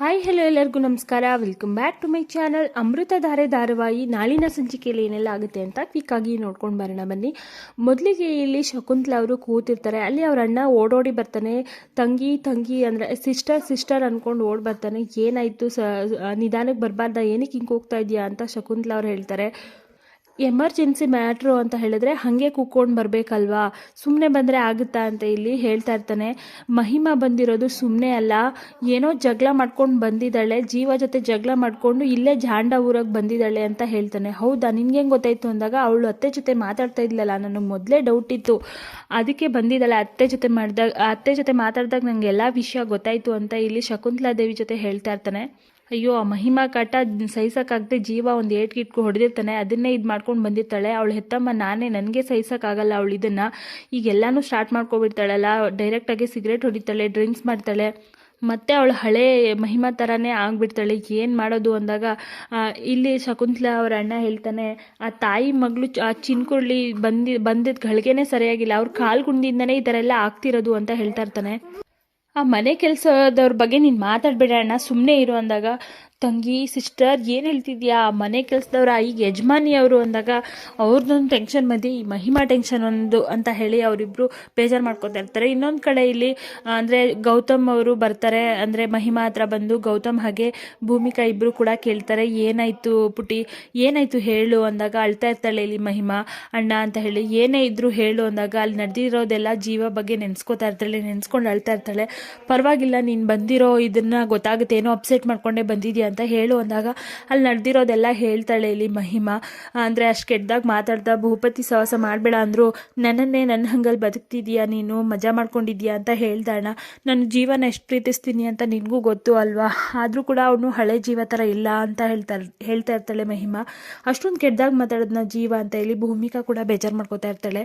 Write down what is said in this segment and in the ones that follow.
Hi hello ಎಲ್ಲರಿಗೂ ನಮಸ್ಕಾರ. Welcome back to my channel Amruthadhaare ಧಾರಾವಾಹಿ ನಾಳಿನ ಸಂಚಿಕೆಯಲ್ಲಿ ಏನೆಲ್ಲ ಆಗುತ್ತೆ ಅಂತ ಕ್ವಿಕ್ಕಾಗಿ ನೋಡ್ಕೊಂಡು ಬರೋಣ ಬನ್ನಿ. ಮೊದಲಿಗೆ ಇಲ್ಲಿ ಶಕುಂತಲ ಅವರು ಕೂತಿರ್ತಾರೆ. ಅಲ್ಲಿ ಅವ್ರ ಅಣ್ಣ ಓಡೋಡಿ ಬರ್ತಾನೆ. ತಂಗಿ ತಂಗಿ ಅಂದರೆ ಸಿಸ್ಟರ್ ಸಿಸ್ಟರ್ ಅಂದ್ಕೊಂಡು ಓಡ್ ಬರ್ತಾನೆ. ಏನಾಯಿತು ಸ ನಿಧಾನಕ್ಕೆ ಬರಬಾರ್ದ? ಏನಕ್ಕೆ ಹಿಂಗೆ ಹೋಗ್ತಾ ಇದೆಯಾ ಅಂತ ಶಕುಂತಲ ಅವ್ರು ಹೇಳ್ತಾರೆ. ಎಮರ್ಜೆನ್ಸಿ ಮ್ಯಾಟ್ರು ಅಂತ ಹೇಳಿದ್ರೆ ಹಾಗೆ ಕೂತ್ಕೊಂಡು ಬರಬೇಕಲ್ವಾ? ಸುಮ್ಮನೆ ಬಂದರೆ ಆಗುತ್ತಾ ಅಂತ ಇಲ್ಲಿ ಹೇಳ್ತಾ ಇರ್ತಾನೆ. ಮಹಿಮಾ ಬಂದಿರೋದು ಸುಮ್ಮನೆ ಅಲ್ಲ. ಏನೋ ಜಗಳ ಮಾಡ್ಕೊಂಡು ಬಂದಿದ್ದಾಳೆ. ಜೀವ ಜೊತೆ ಜಗಳ ಮಾಡಿಕೊಂಡು ಇಲ್ಲೇ ಜಾಂಡ ಊರಾಗೆ ಬಂದಿದ್ದಾಳೆ ಅಂತ ಹೇಳ್ತಾನೆ. ಹೌದಾ? ನಿನ್ಗೆ ಗೊತ್ತಾಯಿತು ಅಂದಾಗ ಅವಳು ಅತ್ತೆ ಜೊತೆ ಮಾತಾಡ್ತಾ ಇದ್ಲಲ್ಲ, ನನಗೆ ಮೊದಲೇ ಡೌಟ್ ಇತ್ತು. ಅದಕ್ಕೆ ಬಂದಿದ್ದಾಳೆ ಅತ್ತೆ ಜೊತೆ ಮಾಡಿದಾಗ ಅತ್ತೆ ಜೊತೆ ಮಾತಾಡಿದಾಗ ನನಗೆ ಎಲ್ಲ ವಿಷಯ ಗೊತ್ತಾಯಿತು ಅಂತ ಇಲ್ಲಿ ಶಕುಂತಲಾ ದೇವಿ ಜೊತೆ ಹೇಳ್ತಾ ಇರ್ತಾನೆ. ಅಯ್ಯೋ, ಆ ಮಹಿಮಾ ಕಾಟ ಸಹಿಸೋಕ್ಕಾಗದೆ ಜೀವ ಒಂದು ಏಟ್ಗಿಟ್ಕೊ ಹೊಡೆದಿರ್ತಾನೆ, ಅದನ್ನೇ ಇದು ಮಾಡ್ಕೊಂಡು ಬಂದಿರ್ತಾಳೆ. ಅವಳು ಹೆತ್ತಮ್ಮ ನಾನೇ, ನನಗೆ ಸಹಿಸೋಕ್ಕಾಗಲ್ಲ ಅವಳು ಇದನ್ನು. ಈಗ ಎಲ್ಲನೂ ಸ್ಟಾರ್ಟ್ ಮಾಡ್ಕೊಬಿಡ್ತಾಳಲ್ಲ ಡೈರೆಕ್ಟಾಗಿ ಸಿಗರೇಟ್ ಹೊಡಿತಾಳೆ, ಡ್ರಿಂಕ್ಸ್ ಮಾಡ್ತಾಳೆ. ಮತ್ತೆ ಅವಳು ಹಳೆ ಮಹಿಮಾ ಥರನೇ ಆಗ್ಬಿಡ್ತಾಳೆ. ಏನು ಮಾಡೋದು ಅಂದಾಗ ಇಲ್ಲಿ ಶಕುಂತಲಾ ಅವ್ರ ಅಣ್ಣ ಹೇಳ್ತಾನೆ, ಆ ತಾಯಿ ಮಗಳು ಆ ಚಿನ್ಕುರ್ಳಿ ಬಂದಿ ಬಂದಿದ್ದ ಗಳಿಗೆನೇ ಸರಿಯಾಗಿಲ್ಲ. ಅವ್ರ ಕಾಲು ಗುಂಡಿಂದನೇ ಈ ಥರ ಎಲ್ಲ ಆಗ್ತಿರೋದು ಅಂತ ಹೇಳ್ತಾ ಇರ್ತಾನೆ. ಆ ಮನೆ ಕೆಲಸದವ್ರ ಬಗ್ಗೆ ನೀನು ಮಾತಾಡಬೇಡ ಅಣ್ಣ. ಸುಮ್ಮನೆ ಇರು ಅಂದಾಗ. ತಂಗಿ ಸಿಸ್ಟರ್ ಏನು ಹೇಳ್ತಿದ್ಯಾ? ಮನೆ ಕೆಲಸದವ್ರ, ಈಗ ಯಜಮಾನಿ ಅವರು ಅಂದಾಗ ಅವ್ರದ್ದೊಂದು ಟೆನ್ಷನ್ ಮಧ್ಯೆ ಈ ಮಹಿಮಾ ಟೆನ್ಷನ್ ಒಂದು ಅಂತ ಹೇಳಿ ಅವರಿಬ್ಬರು ಬೇಜಾರು ಮಾಡ್ಕೊತಾ ಇರ್ತಾರೆ. ಇನ್ನೊಂದು ಕಡೆ ಇಲ್ಲಿ ಅಂದರೆ ಗೌತಮ್ ಅವರು ಬರ್ತಾರೆ. ಅಂದರೆ ಮಹಿಮಾ ಹತ್ರ ಬಂದು ಗೌತಮ್ ಹಾಗೆ ಭೂಮಿಕಾ ಇಬ್ಬರು ಕೂಡ ಕೇಳ್ತಾರೆ, ಏನಾಯಿತು ಪುಟಿ? ಏನಾಯಿತು ಹೇಳು ಅಂದಾಗ ಅಳ್ತಾ ಇರ್ತಾಳೆ ಇಲ್ಲಿ ಮಹಿಮಾ, ಅಣ್ಣ ಅಂತ ಹೇಳಿ. ಏನೇ ಇದ್ರು ಹೇಳು ಅಂದಾಗ ಅಲ್ಲಿ ನಡೆದಿರೋದೆಲ್ಲ ಜೀವ ಬಗ್ಗೆ ನೆನೆಸ್ಕೋತಾ ಇರ್ತಾಳೆ, ನೆನೆಸ್ಕೊಂಡು ಅಳ್ತಾ ಇರ್ತಾಳೆ. ಪರವಾಗಿಲ್ಲ, ನೀನು ಬಂದಿರೋ ಇದನ್ನು ಗೊತ್ತಾಗುತ್ತೆ ಏನೋ ಅಪ್ಸೆಟ್ ಮಾಡ್ಕೊಂಡೇ ಬಂದಿದ್ಯಾ ಅಂತ ಹೇಳು ಅಂದಾಗ ಅಲ್ಲಿ ನಡೆದಿರೋದೆಲ್ಲ ಹೇಳ್ತಾಳೆ ಇಲ್ಲಿ ಮಹಿಮಾ. ಅಂದರೆ ಅಷ್ಟು ಕೆಟ್ಟದಾಗ ಮಾತಾಡ್ತಾ ಭೂಪತಿ ಸಹವಾಸ ಮಾಡಬೇಡ ಅಂದರು, ನನ್ನನ್ನೇ ನನ್ನ ಹಂಗಲ್ಲಿ ಬದುಕ್ತಿದ್ಯಾ ನೀನು? ಮಜಾ ಮಾಡ್ಕೊಂಡಿದ್ದೀಯಾ ಅಂತ ಹೇಳ್ದಾಣ. ನನ್ನ ಜೀವನ ಎಷ್ಟು ಪ್ರೀತಿಸ್ತೀನಿ ಅಂತ ನಿನಗೂ ಗೊತ್ತು ಅಲ್ವಾ? ಆದರೂ ಕೂಡ ಅವನು ಹಳೆ ಜೀವ ಥರ ಇಲ್ಲ ಅಂತ ಹೇಳ್ತಾ ಹೇಳ್ತಾ ಇರ್ತಾಳೆ ಮಹಿಮಾ. ಅಷ್ಟೊಂದು ಕೆಟ್ಟದಾಗ ಮಾತಾಡೋದನ್ನ ಜೀವ ಅಂತ ಹೇಳಿ ಭೂಮಿಕಾ ಕೂಡ ಬೇಜಾರು ಮಾಡ್ಕೋತಾ ಇರ್ತಾಳೆ.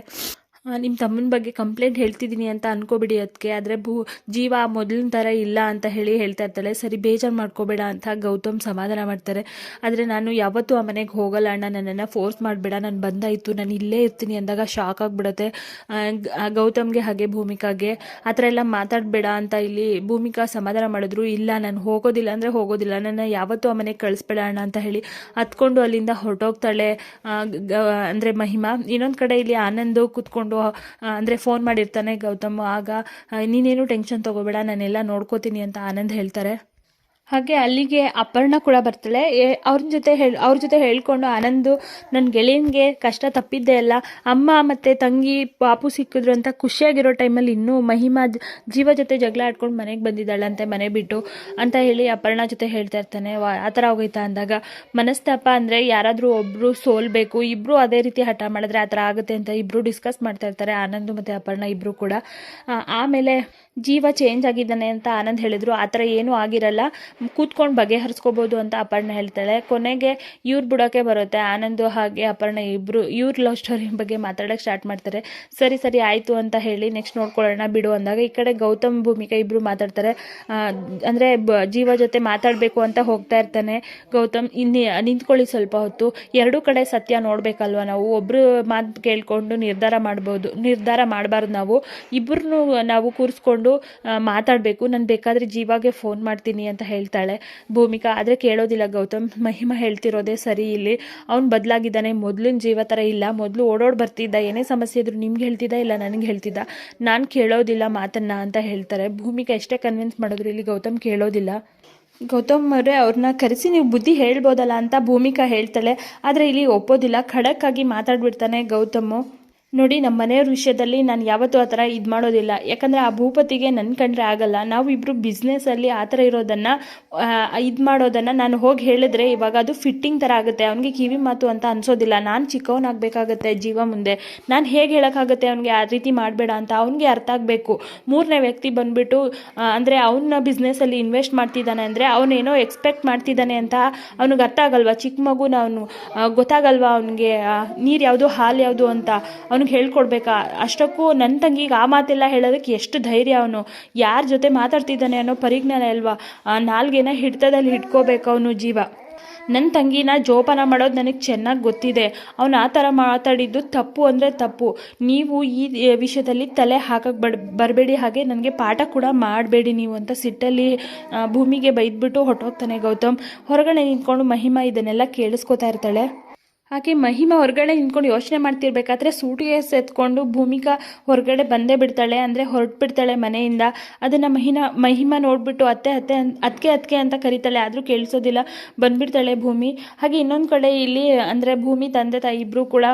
ನಿಮ್ಮ ತಮ್ಮನ ಬಗ್ಗೆ ಕಂಪ್ಲೇಂಟ್ ಹೇಳ್ತಿದ್ದೀನಿ ಅಂತ ಅನ್ಕೋಬಿಡಿ ಅದಕ್ಕೆ ಆದರೆ ಭೂ, ಜೀವ ಮೊದಲಿನ ಥರ ಇಲ್ಲ ಅಂತ ಹೇಳಿ ಹೇಳ್ತಾ ಇರ್ತಾಳೆ. ಸರಿ, ಬೇಜಾರು ಮಾಡ್ಕೋಬೇಡ ಅಂತ ಗೌತಮ್ ಸಮಾಧಾನ ಮಾಡ್ತಾರೆ. ಆದರೆ ನಾನು ಯಾವತ್ತೂ ಆ ಮನೆಗೆ ಹೋಗಲ್ಲ ಅಣ್ಣ. ನನ್ನನ್ನು ಫೋರ್ಸ್ ಮಾಡಬೇಡ. ನಾನು ಬಂದಾಯಿತು. ನಾನು ಇಲ್ಲೇ ಇರ್ತೀನಿ ಅಂದಾಗ ಶಾಕ್ ಆಗಿಬಿಡುತ್ತೆ. ಗೌತಮ್ಗೆ ಹಾಗೆ, ಭೂಮಿಕಾಗೆ. ಆ ಥರ ಎಲ್ಲ ಮಾತಾಡಬೇಡ ಅಂತ ಇಲ್ಲಿ ಭೂಮಿಕಾ ಸಮಾಧಾನ ಮಾಡಿದ್ರು. ಇಲ್ಲ, ನಾನು ಹೋಗೋದಿಲ್ಲ ಅಂದರೆ ಹೋಗೋದಿಲ್ಲ. ನನ್ನ ಯಾವತ್ತೂ ಆ ಮನೆಗೆ ಕಳಿಸ್ಬೇಡ ಅಣ್ಣ ಅಂತ ಹೇಳಿ ಹತ್ಕೊಂಡು ಅಲ್ಲಿಂದ ಹೊರಟೋಗ್ತಾಳೆ. ಅಂದರೆ ಮಹಿಮಾ. ಇನ್ನೊಂದು ಕಡೆ ಇಲ್ಲಿ ಆನಂದ್ ಕೂತ್ಕೊಂಡು ಅಂದರೆ ಫೋನ್ ಮಾಡಿರ್ತಾನೆ ಗೌತಮ್. ಆಗ ನೀನೇನು ಟೆನ್ಷನ್ ತೊಗೋಬೇಡ ನಾನೆಲ್ಲ ನೋಡ್ಕೋತೀನಿ ಅಂತ ಆನಂದ್ ಹೇಳ್ತಾರೆ. ಹಾಗೆ ಅಲ್ಲಿಗೆ ಅಪರ್ಣ ಕೂಡ ಬರ್ತಾಳೆ. ಅವ್ರ ಜೊತೆ ಹೇಳಿ, ಅವ್ರ ಜೊತೆ ಹೇಳ್ಕೊಂಡು ಆನಂದು ನನ್ನ ಗೆಳೆಯನಿಗೆ ಕಷ್ಟ ತಪ್ಪಿದ್ದೆ ಅಲ್ಲ. ಅಮ್ಮ ಮತ್ತು ತಂಗಿ ಪಾಪು ಸಿಕ್ಕಿದ್ರು ಅಂತ ಖುಷಿಯಾಗಿರೋ ಟೈಮಲ್ಲಿ ಇನ್ನೂ ಮಹಿಮಾ ಜೀವ ಜೊತೆ ಜಗಳ ಆಡ್ಕೊಂಡು ಮನೆಗೆ ಬಂದಿದ್ದಾಳಂತೆ ಮನೆ ಬಿಟ್ಟು, ಅಂತ ಹೇಳಿ ಅಪರ್ಣ ಜೊತೆ ಹೇಳ್ತಾ ಇರ್ತಾನೆ. ವಾ, ಆ ಥರ ಹೋಗೈತಾ ಅಂದಾಗ, ಮನಸ್ತಾಪ ಅಂದರೆ ಯಾರಾದರೂ ಒಬ್ಬರು ಸೋಲ್ಬೇಕು. ಇಬ್ಬರು ಅದೇ ರೀತಿ ಹಠ ಮಾಡಿದ್ರೆ ಆ ಥರ ಆಗುತ್ತೆ ಅಂತ ಇಬ್ಬರು ಡಿಸ್ಕಸ್ ಮಾಡ್ತಾ ಇರ್ತಾರೆ. ಆನಂದು ಮತ್ತು ಅಪರ್ಣ ಇಬ್ಬರು ಕೂಡ. ಆಮೇಲೆ ಜೀವ ಚೇಂಜ್ ಆಗಿದ್ದಾನೆ ಅಂತ ಆನಂದ್ ಹೇಳಿದ್ರು. ಆ ಥರ ಏನೂ ಆಗಿರಲ್ಲ. ಕೂತ್ಕೊಂಡು ಬಗೆಹರಿಸ್ಕೋಬೋದು ಅಂತ ಅಪರ್ಣ ಹೇಳ್ತಾಳೆ. ಕೊನೆಗೆ ಇವ್ರು ಬಿಡೋಕೆ ಬರುತ್ತೆ. ಆನಂದು ಹಾಗೆ ಅಪರ್ಣ ಇಬ್ಬರು ಇವ್ರ ಲವ್ ಸ್ಟೋರಿ ಬಗ್ಗೆ ಮಾತಾಡೋಕೆ ಸ್ಟಾರ್ಟ್ ಮಾಡ್ತಾರೆ. ಸರಿ ಸರಿ, ಆಯಿತು ಅಂತ ಹೇಳಿ ನೆಕ್ಸ್ಟ್ ನೋಡ್ಕೊಳ್ಳೋಣ ಬಿಡು ಅಂದಾಗ ಈ ಕಡೆ ಗೌತಮ್ ಭೂಮಿಕಾ ಇಬ್ಬರು ಮಾತಾಡ್ತಾರೆ. ಅಂದರೆ ಜೀವ ಜೊತೆ ಮಾತಾಡಬೇಕು ಅಂತ ಹೋಗ್ತಾ ಇರ್ತಾನೆ. ಗೌತಮ್, ಇನ್ನಿ, ನಿಂತ್ಕೊಳ್ಳಿ ಸ್ವಲ್ಪ ಹೊತ್ತು. ಎರಡೂ ಕಡೆ ಸತ್ಯ ನೋಡಬೇಕಲ್ವ ನಾವು? ಒಬ್ಬರು ಮಾತು ಕೇಳಿಕೊಂಡು ನಿರ್ಧಾರ ಮಾಡ್ಬೋದು, ನಿರ್ಧಾರ ಮಾಡಬಾರ್ದು ನಾವು. ಇಬ್ಬರನ್ನು ನಾವು ಕೂರಿಸ್ಕೊಂಡು ಮಾತಾಡಬೇಕು. ನಾನು ಬೇಕಾದರೆ ಜೀವಾಗೆ ಫೋನ್ ಮಾಡ್ತೀನಿ ಅಂತ ಹೇಳ್ತಾಳೆ, ಭೂಮಿಕಾ, ಆದರೆ ಕೇಳೋದಿಲ್ಲ ಗೌತಮ್. ಮಹಿಮಾ ಹೇಳ್ತಿರೋದೇ ಸರಿ ಇಲ್ಲಿ. ಅವ್ನು ಬದಲಾಗಿದ್ದಾನೆ. ಮೊದಲಿನ ಜೀವ ಥರ ಇಲ್ಲ. ಮೊದಲು ಓಡೋಡ್ ಬರ್ತಿದ್ದ. ಏನೇ ಸಮಸ್ಯೆ ಇದ್ರು ನಿಮ್ಗೆ ಹೇಳ್ತಿದ್ದ ಇಲ್ಲ ನನಗೆ ಹೇಳ್ತಿದ್ದ? ನಾನು ಕೇಳೋದಿಲ್ಲ ಮಾತನ್ನ ಅಂತ ಹೇಳ್ತಾರೆ. ಭೂಮಿಕಾ ಎಷ್ಟೇ ಕನ್ವಿನ್ಸ್ ಮಾಡಿದ್ರು ಇಲ್ಲಿ ಗೌತಮ್ ಕೇಳೋದಿಲ್ಲ. ಗೌತಮ್ ಅವರೇ ಅವ್ರನ್ನ ಕರೆಸಿ ನೀವು ಬುದ್ಧಿ ಹೇಳ್ಬೋದಲ್ಲ ಅಂತ ಭೂಮಿಕಾ ಹೇಳ್ತಾಳೆ. ಆದರೆ ಇಲ್ಲಿ ಒಪ್ಪೋದಿಲ್ಲ. ಖಡಕ್ಕಾಗಿ ಮಾತಾಡ್ಬಿಡ್ತಾನೆ ಗೌತಮು ನೋಡಿ, ನಮ್ಮ ಮನೆಯವ್ರ ವಿಷಯದಲ್ಲಿ ನಾನು ಯಾವತ್ತೂ ಆ ಥರ ಇದು ಮಾಡೋದಿಲ್ಲ. ಯಾಕಂದರೆ ಆ ಭೂಪತಿಗೆ ನನ್ನ ಕಂಡ್ರೆ ಆಗಲ್ಲ. ನಾವು ಇಬ್ಬರು ಬಿಸ್ನೆಸ್ಸಲ್ಲಿ ಆ ಥರ ಇರೋದನ್ನು ಇದು ಮಾಡೋದನ್ನು ನಾನು ಹೋಗಿ ಹೇಳಿದ್ರೆ ಇವಾಗ ಅದು ಫಿಟ್ಟಿಂಗ್ ಥರ ಆಗುತ್ತೆ. ಅವನಿಗೆ ಕಿವಿ ಮಾತು ಅಂತ ಅನ್ಸೋದಿಲ್ಲ. ನಾನು ಚಿಕ್ಕವನಾಗಬೇಕಾಗತ್ತೆ ಜೀವ ಮುಂದೆ. ನಾನು ಹೇಗೆ ಹೇಳೋಕ್ಕಾಗುತ್ತೆ ಅವನಿಗೆ ಆ ರೀತಿ ಮಾಡಬೇಡ ಅಂತ ಅವನಿಗೆ ಅರ್ಥ ಆಗಬೇಕು. ಮೂರನೇ ವ್ಯಕ್ತಿ ಬಂದುಬಿಟ್ಟು ಅಂದರೆ ಅವನ ಬಿಸ್ನೆಸ್ಸಲ್ಲಿ ಇನ್ವೆಸ್ಟ್ ಮಾಡ್ತಿದ್ದಾನೆ ಅಂದರೆ ಅವನೇನೋ ಎಕ್ಸ್ಪೆಕ್ಟ್ ಮಾಡ್ತಿದ್ದಾನೆ ಅಂತ ಅವನಿಗೆ ಅರ್ಥ ಆಗಲ್ವಾ? ಚಿಕ್ಕ ಮಗುನ ಅವನು ಗೊತ್ತಾಗಲ್ವಾ ಅವನಿಗೆ ನೀರು ಯಾವುದು, ಹಾಲು ಯಾವುದು ಅಂತ? ಅವ್ನಿಗೆ ಹೇಳ್ಕೊಡ್ಬೇಕಾ? ಅಷ್ಟಕ್ಕೂ ನನ್ನ ತಂಗಿಗೆ ಆ ಮಾತೆಲ್ಲ ಹೇಳೋದಕ್ಕೆ ಎಷ್ಟು ಧೈರ್ಯ ಅವನು? ಯಾರ ಜೊತೆ ಮಾತಾಡ್ತಿದ್ದಾನೆ ಅನ್ನೋ ಪರಿಜ್ಞಾನ ಅಲ್ವಾ? ನಾಲ್ಗೆನ ಹಿಡ್ತದಲ್ಲಿ ಹಿಡ್ಕೋಬೇಕು ಅವನು ಜೀವ. ನನ್ನ ತಂಗಿನ ಜೋಪಾನ ಮಾಡೋದು ನನಗೆ ಚೆನ್ನಾಗಿ ಗೊತ್ತಿದೆ. ಅವನು ಆ ಥರ ಮಾತಾಡಿದ್ದು ತಪ್ಪು ಅಂದರೆ ತಪ್ಪು. ನೀವು ಈ ವಿಷಯದಲ್ಲಿ ತಲೆ ಹಾಕಕ್ಕೆ ಬಡ್, ಬರಬೇಡಿ. ಹಾಗೆ ನನಗೆ ಪಾಠ ಕೂಡ ಮಾಡಬೇಡಿ ನೀವು ಅಂತ ಸಿಟ್ಟಲ್ಲಿ ಭೂಮಿಗೆ ಬೈದ್ಬಿಟ್ಟು ಹೊಟ್ಟೋಗ್ತಾನೆ ಗೌತಮ್. ಹೊರಗಡೆ ನಿಂತ್ಕೊಂಡು ಮಹಿಮಾ ಇದನ್ನೆಲ್ಲ ಕೇಳಿಸ್ಕೊತಾ ಇರ್ತಾಳೆ. ಆಕೆ ಮಹಿಮಾ ಹೊರಗಡೆ ನಿಂತ್ಕೊಂಡು ಯೋಚನೆ ಮಾಡ್ತಿರ್ಬೇಕಾದ್ರೆ ಸೂಟ್ಕೇಸ್ ಎತ್ಕೊಂಡು ಭೂಮಿಕಾ ಹೊರಗಡೆ ಬಂದೇ ಬಿಡ್ತಾಳೆ, ಅಂದರೆ ಹೊರಟ್ಬಿಡ್ತಾಳೆ ಮನೆಯಿಂದ. ಅದನ್ನು ಮಹಿನಾ, ಮಹಿಮಾ ನೋಡಿಬಿಟ್ಟು ಅತ್ತೆ ಅತ್ತೆ ಅದಕ್ಕೆ ಅದಕ್ಕೆ ಅಂತ ಕರೀತಾಳೆ, ಆದರೂ ಕೇಳಿಸೋದಿಲ್ಲ. ಬಂದ್ಬಿಡ್ತಾಳೆ ಭೂಮಿ. ಹಾಗೆ ಇನ್ನೊಂದು ಕಡೆ ಇಲ್ಲಿ, ಅಂದರೆ ಭೂಮಿ ತಂದೆ, ತಾಯಿ ಇಬ್ಬರು ಕೂಡ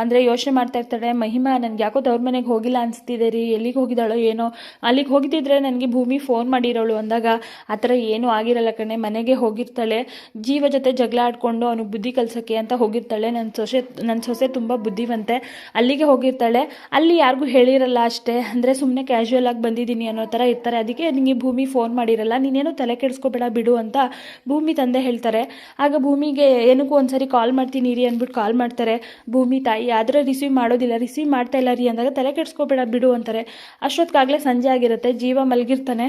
ಅಂದರೆ ಯೋಚನೆ ಮಾಡ್ತಾ ಇರ್ತಾಳೆ, ಮಹಿಮಾ, ನನಗೆ ಯಾಕೋ ತವ್ರ ಮನೆಗೆ ಹೋಗಿಲ್ಲ ಅನಿಸ್ತಿದೆ ರೀ, ಎಲ್ಲಿಗೆ ಹೋಗಿದ್ದಾಳೋ ಏನೋ. ಅಲ್ಲಿಗೆ ಹೋಗಿದ್ದಿದ್ರೆ ನನಗೆ ಭೂಮಿ ಫೋನ್ ಮಾಡಿರೋಳು ಅಂದಾಗ, ಆ ಥರ ಏನೂ ಆಗಿರಲ್ಲ ಕಣೆ, ಮನೆಗೆ ಹೋಗಿರ್ತಾಳೆ. ಜೀವ ಜೊತೆ ಜಗಳ ಆಡ್ಕೊಂಡು ಅವನಿಗೆ ಬುದ್ಧಿ ಕಲ್ಸೋಕ್ಕೆ ಅಂತ ಹೋಗಿರ್ತಾಳೆ. ನನ್ನ ಸೊಸೆ ನನ್ನ ಸೊಸೆ ತುಂಬ ಬುದ್ಧಿವಂತೆ. ಅಲ್ಲಿಗೆ ಹೋಗಿರ್ತಾಳೆ. ಅಲ್ಲಿ ಯಾರಿಗೂ ಹೇಳಿರಲ್ಲ ಅಷ್ಟೇ. ಅಂದರೆ ಸುಮ್ಮನೆ ಕ್ಯಾಶುವಲ್ ಆಗಿ ಬಂದಿದ್ದೀನಿ ಅನ್ನೋ ಥರ ಇರ್ತಾರೆ. ಅದಕ್ಕೆ ನಿಮಗೆ ಭೂಮಿ ಫೋನ್ ಮಾಡಿರಲ್ಲ, ನೀನೇನು ತಲೆ ಕೆಡಿಸ್ಕೋಬೇಡ ಬಿಡು ಅಂತ ಭೂಮಿ ತಂದೆ ಹೇಳ್ತಾರೆ. ಆಗ ಭೂಮಿಗೆ ಏನಕ್ಕೂ ಒಂದ್ಸರಿ ಕಾಲ್ ಮಾಡ್ತೀನಿ ರೀ ಅಂದ್ಬಿಟ್ಟು ಕಾಲ್ ಮಾಡ್ತಾರೆ. ಭೂಮಿ ತಾಯಿ, ಆದರೆ ರಿಸೀವ್ ಮಾಡೋದಿಲ್ಲ. ರಿಸೀವ್ ಮಾಡ್ತಾ ಇಲ್ಲ ರೀ ಅಂದಾಗ ತಲೆ ಕೆಡಿಸ್ಕೋಬೇಡ ಬಿಡು ಅಂತಾರೆ. ಅಷ್ಟೊತ್ತಿಗಾಗಲೇ ಸಂಜೆ ಆಗಿರುತ್ತೆ. ಜೀವ ಮಲಗಿರ್ತಾನೆ.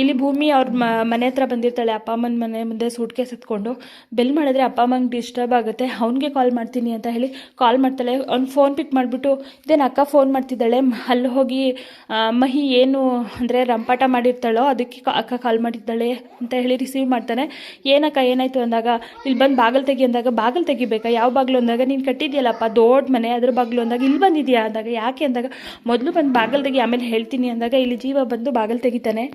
ಇಲ್ಲಿ ಭೂಮಿ ಅವ್ರ ಮನೆ ಹತ್ರ ಬಂದಿರ್ತಾಳೆ. ಅಪ್ಪ ಅಮ್ಮನ ಮನೆ ಮುಂದೆ ಸೂಟ್ಕೇಸ್ ಎತ್ಕೊಂಡು. ಬೆಲ್ ಮಾಡಿದ್ರೆ ಅಪ್ಪ ಅಮ್ಮಂಗೆ ಡಿಸ್ಟರ್ಬ್ ಆಗುತ್ತೆ. ಅವ್ನಿಗೆ ಕಾಲ್ ಮಾಡ್ತೀನಿ ಅಂತ ಹೇಳಿ ಕಾಲ್ ಮಾಡ್ತಾಳೆ. ಅವ್ನು ಫೋನ್ ಪಿಕ್ ಮಾಡಿಬಿಟ್ಟು, ಇದೇನು ಅಕ್ಕ ಫೋನ್ ಮಾಡ್ತಿದ್ದಾಳೆ? ಅಲ್ಲಿ ಹೋಗಿ ಮಹಿ ಏನು ಅಂದರೆ ರಂಪಾಟ ಮಾಡಿರ್ತಾಳೋ, ಅದಕ್ಕೆ ಅಕ್ಕ ಕಾಲ್ ಮಾಡಿದ್ದಾಳೆ ಅಂತ ಹೇಳಿ ರಿಸೀವ್ ಮಾಡ್ತಾನೆ. ಏನಕ್ಕ ಏನಾಯಿತು? ಅಂದಾಗ ಇಲ್ಲಿ ಬಂದು ಬಾಗಿಲು ತೆಗಿ ಅಂದಾಗ, ಬಾಗಿಲು ತೆಗಿಬೇಕಾ? ಯಾವ ಬಾಗಿಲು? ಅಂದಾಗ, ನೀನು ಕಟ್ಟಿದ್ಯಲ್ಲಪ್ಪ, ದೊಡ್ಡ ಮನೆ, ಅದ್ರ ಬಾಗಿಲು. ಅಂದಾಗ ಇಲ್ಲಿ ಬಂದಿದೆಯಾ? ಅಂದಾಗ, ಯಾಕೆ? ಅಂದಾಗ, ಮೊದಲು ಬಂದು ಬಾಗಿಲು ತೆಗಿ, ಆಮೇಲೆ ಹೇಳ್ತೀನಿ. ಅಂದಾಗ, ಇಲ್ಲಿ ಜೀವ ಬಂದು ಬಾಗಿಲು ತೆಗಿತಾನೆ.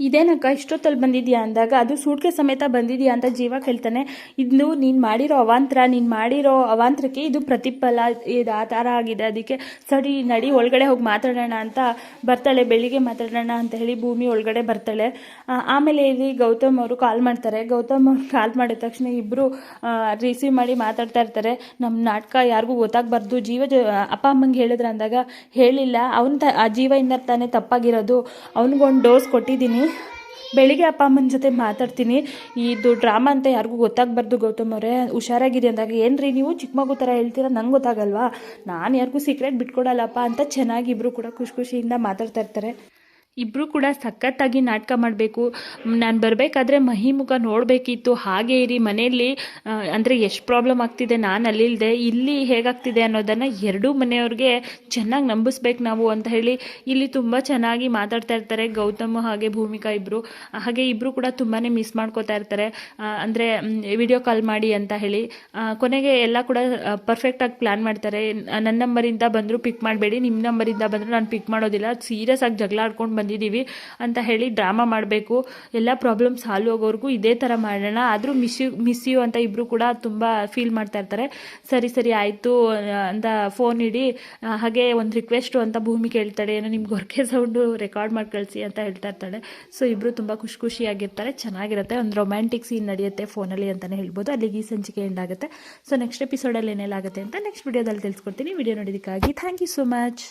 ಇದೇನಕ್ಕ ಇಷ್ಟೊತ್ತಲ್ಲಿ ಬಂದಿದ್ಯಾ ಅಂದಾಗ, ಅದು ಸೂಟ್ಕೆ ಸಮೇತ ಬಂದಿದ್ಯಾ ಅಂತ ಜೀವ ಕೇಳ್ತಾನೆ ಇದು ನೀನು ಮಾಡಿರೋ ಅವಾಂತರ, ನೀನು ಮಾಡಿರೋ ಅವಾಂತರಕ್ಕೆ ಇದು ಪ್ರತಿಫಲ, ಇದು ಆ ಥರ ಆಗಿದೆ. ಅದಕ್ಕೆ ಸರಿ, ನಡಿ, ಒಳಗಡೆ ಹೋಗಿ ಮಾತಾಡೋಣ ಅಂತ ಬರ್ತಾಳೆ, ಬೆಳಿಗ್ಗೆ ಮಾತಾಡೋಣ ಅಂತ ಹೇಳಿ ಭೂಮಿ ಒಳಗಡೆ ಬರ್ತಾಳೆ. ಆಮೇಲೆ ಇಲ್ಲಿ ಗೌತಮ್ ಅವರು ಕಾಲ್ ಮಾಡ್ತಾರೆ. ಗೌತಮ್ ಅವ್ರು ಕಾಲ್ ಮಾಡಿದ ತಕ್ಷಣ ಇಬ್ಬರು ರಿಸೀವ್ ಮಾಡಿ ಮಾತಾಡ್ತಾ ಇರ್ತಾರೆ. ನಮ್ಮ ನಾಟಕ ಯಾರಿಗೂ ಗೊತ್ತಾಗಬಾರ್ದು. ಜೀವ ಅಪ್ಪ ಅಮ್ಮಂಗೆ ಹೇಳಿದ್ರೆ ಅಂದಾಗ, ಹೇಳಿಲ್ಲ. ಅವನು ಆ ಇಂದ ತಾನೇ ತಪ್ಪಾಗಿರೋದು. ಅವನಿಗೊಂದು ಡೋಸ್ ಕೊಟ್ಟಿದ್ದೀನಿ. ಬೆಳಿಗ್ಗೆ ಅಪ್ಪ ಅಮ್ಮನ ಜೊತೆ ಮಾತಾಡ್ತೀನಿ. ಇದು ಡ್ರಾಮಾ ಅಂತ ಯಾರಿಗೂ ಗೊತ್ತಾಗಬಾರ್ದು ಗೌತಮ್ ಅವರೇ. ಹುಷಾರಾಗಿದೆ ಅಂದಾಗ, ಏನ್ರಿ ನೀವು? ಚಿಕ್ಕ ಮಗು ಥರ ಹೇಳ್ತೀರಾ? ನಂಗೆ ಗೊತ್ತಾಗಲ್ವಾ? ನಾನು ಯಾರಿಗೂ ಸೀಕ್ರೆಟ್ ಬಿಟ್ಕೊಡಲ್ಲಪ್ಪ ಅಂತ ಚೆನ್ನಾಗಿ ಇಬ್ಬರು ಕೂಡ ಖುಷಿ ಖುಷಿಯಿಂದ ಮಾತಾಡ್ತಾ ಇರ್ತಾರೆ. ಇಬ್ಬರು ಕೂಡ ಸಖತ್ತಾಗಿ ನಾಟಕ ಮಾಡಬೇಕು. ನಾನು ಬರಬೇಕಾದ್ರೆ ಮಹಿಮುಖ ನೋಡಬೇಕಿತ್ತು. ಹಾಗೆ ಇರಿ, ಮನೆಯಲ್ಲಿ ಅಂದರೆ ಎಷ್ಟು ಪ್ರಾಬ್ಲಮ್ ಆಗ್ತಿದೆ, ನಾನು ಅಲ್ಲಿಲ್ಲದೆ ಇಲ್ಲಿ ಹೇಗಾಗ್ತಿದೆ ಅನ್ನೋದನ್ನು ಎರಡೂ ಮನೆಯವ್ರಿಗೆ ಚೆನ್ನಾಗಿ ನಂಬಿಸ್ಬೇಕು ನಾವು ಅಂತ ಹೇಳಿ ಇಲ್ಲಿ ತುಂಬ ಚೆನ್ನಾಗಿ ಮಾತಾಡ್ತಾ ಇರ್ತಾರೆ. ಗೌತಮ್ ಹಾಗೆ ಭೂಮಿಕಾ ಇಬ್ಬರು ಹಾಗೆ ಇಬ್ಬರು ಕೂಡ ತುಂಬಾ ಮಿಸ್ ಮಾಡ್ಕೋತಾ ಇರ್ತಾರೆ. ಅಂದರೆ ವಿಡಿಯೋ ಕಾಲ್ ಮಾಡಿ ಅಂತ ಹೇಳಿ. ಕೊನೆಗೆ ಎಲ್ಲ ಕೂಡ ಪರ್ಫೆಕ್ಟಾಗಿ ಪ್ಲ್ಯಾನ್ ಮಾಡ್ತಾರೆ. ನನ್ನ ನಂಬರಿಂದ ಬಂದರೂ ಪಿಕ್ ಮಾಡಬೇಡಿ ನಿಮ್ಮ ನಂಬರಿಂದ ಬಂದರೂ ನಾನು ಪಿಕ್ ಮಾಡೋದಿಲ್ಲ. ಸೀರಿಯಸ್ ಆಗಿ ಜಗಳ ಆಡ್ಕೊಂಡು ಬಂದಿದ್ದೀವಿ ಅಂತ ಹೇಳಿ ಡ್ರಾಮಾ ಮಾಡಬೇಕು. ಎಲ್ಲ ಪ್ರಾಬ್ಲಮ್ ಸಾಲ್ವ್ ಆಗೋವರೆಗೂ ಇದೇ ಥರ ಮಾಡೋಣ. ಆದರೂ ಮಿಸ್ ಯು ಅಂತ ಇಬ್ಬರು ಕೂಡ ತುಂಬ ಫೀಲ್ ಮಾಡ್ತಾ ಇರ್ತಾರೆ. ಸರಿ ಸರಿ, ಆಯಿತು ಅಂತ ಫೋನ್ ಇಡಿ. ಹಾಗೆ ಒಂದು ರಿಕ್ವೆಸ್ಟು ಅಂತ ಭೂಮಿ ಕೇಳ್ತಾಳೆ. ಏನೋ ನಿಮ್ಗೆ ಹೊರಕೆ ಸೌಂಡು ರೆಕಾರ್ಡ್ ಮಾಡಿ ಕಳಿಸಿ ಅಂತ ಹೇಳ್ತಾ ಇರ್ತಾಳೆ. ಸೊ ಇಬ್ಬರು ತುಂಬ ಖುಷಿ ಖುಷಿಯಾಗಿರ್ತಾರೆ. ಚೆನ್ನಾಗಿರುತ್ತೆ. ಒಂದು ರೊಮ್ಯಾಂಟಿಕ್ ಸೀನ್ ನಡೆಯುತ್ತೆ ಫೋನಲ್ಲಿ ಅಂತಲೇ ಹೇಳ್ಬೋದು. ಅಲ್ಲಿಗೆ ಈ ಸಂಚಿಕೆ ಎಂಡ್ ಆಗುತ್ತೆ. ಸೊ ನೆಕ್ಸ್ಟ್ ಎಪಿಸೋಡಲ್ಲಿ ಏನೆಲ್ಲ ಆಗುತ್ತೆ ಅಂತ ನೆಕ್ಸ್ಟ್ ವಿಡಿಯೋದಲ್ಲಿ ತಿಳಿಸ್ಕೊಡ್ತೀನಿ. ವಿಡಿಯೋ ನೋಡಿದ್ದಕ್ಕಾಗಿ ಥ್ಯಾಂಕ್ ಯು ಸೊ ಮಚ್